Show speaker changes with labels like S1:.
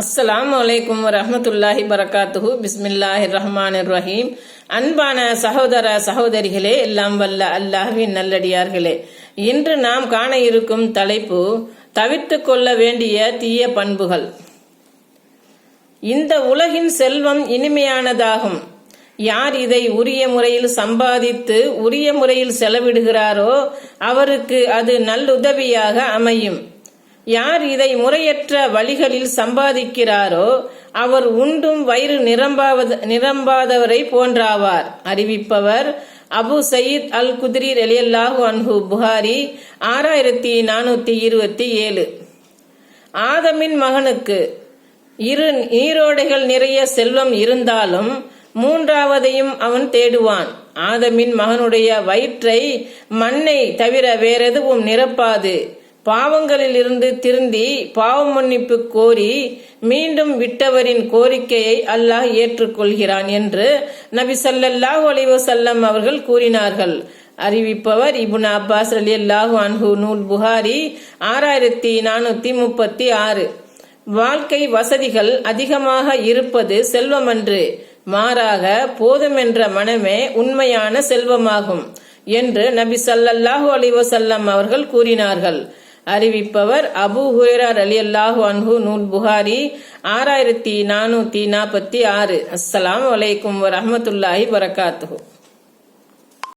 S1: அஸ்ஸலாம் அலைக்கும் ரஹமத்துல்லாஹி பரக்காத்துஹு பிஸ்மில்லாஹி ரஹ்மான் ரஹீம் அன்பான சகோதர சகோதரிகளே எல்லாம் வல்ல அல்லாஹ்வின் நல்லடியார்களே. இன்று நாம் காண இருக்கும் தலைப்பு தவிர்த்து கொள்ள வேண்டிய தீய பண்புகள். இந்த உலகின் செல்வம் இனிமையானதாகும். யார் இதை உரிய முறையில் சம்பாதித்து உரிய முறையில் செலவிடுகிறாரோ அவருக்கு அது நல்லுதவியாக அமையும். யார் இதை முறையற்ற வழிகளில் சம்பாதிக்கிறாரோ அவர் உண்டும் வயிறு நிரம்பாவது நிரம்பாதவரை போன்றாவார். அறிவிப்பவர் அபு சயீத் அல் குதிரி ரலியல்லாஹு அன்ஹு புகாரி ஆறாயிரத்தி நானூத்தி இருபத்தி ஏழு. ஆதமின் மகனுக்கு இரு நீரோடைகள் நிறைய செல்வம் இருந்தாலும் மூன்றாவதையும் அவன் தேடுவான். ஆதமின் மகனுடைய வயிற்றை மண்ணை தவிர வேறெதுவும் நிரப்பாது. பாவங்களிலிருந்து திருந்தி பாவ மன்னிப்பு கோரி மீண்டும் விட்டவரின் கோரிக்கையை அல்லாஹ் ஏற்றுக்கொள்கிறான் என்று நபி ஸல்லல்லாஹு அலைஹி அவர்கள் கூறினார்கள். அறிவிப்பவர் இபுன் அப்பாஸ் அலி அல்லாஹு அன்ஹு நூல் புகாரி ஆறாயிரத்தி நானூத்தி முப்பத்தி ஆறு. வாழ்க்கை வசதிகள் அதிகமாக இருப்பது செல்வமன்று மாறாக போதுமென்ற மனமே உண்மையான செல்வமாகும் என்று நபி சல்லல்லாஹு அலிவசல்லம் அவர்கள் கூறினார்கள். அறிவிப்பவர் அபு ஹுரேரா அலி அல்லாஹு அன்ஹு நூல் புகாரி ஆறாயிரத்தி நானூத்தி நாற்பத்தி ஆறு. அஸ்ஸலாம் வலைக்கும் வரமத்துல்லாஹி வரகாத்துஹு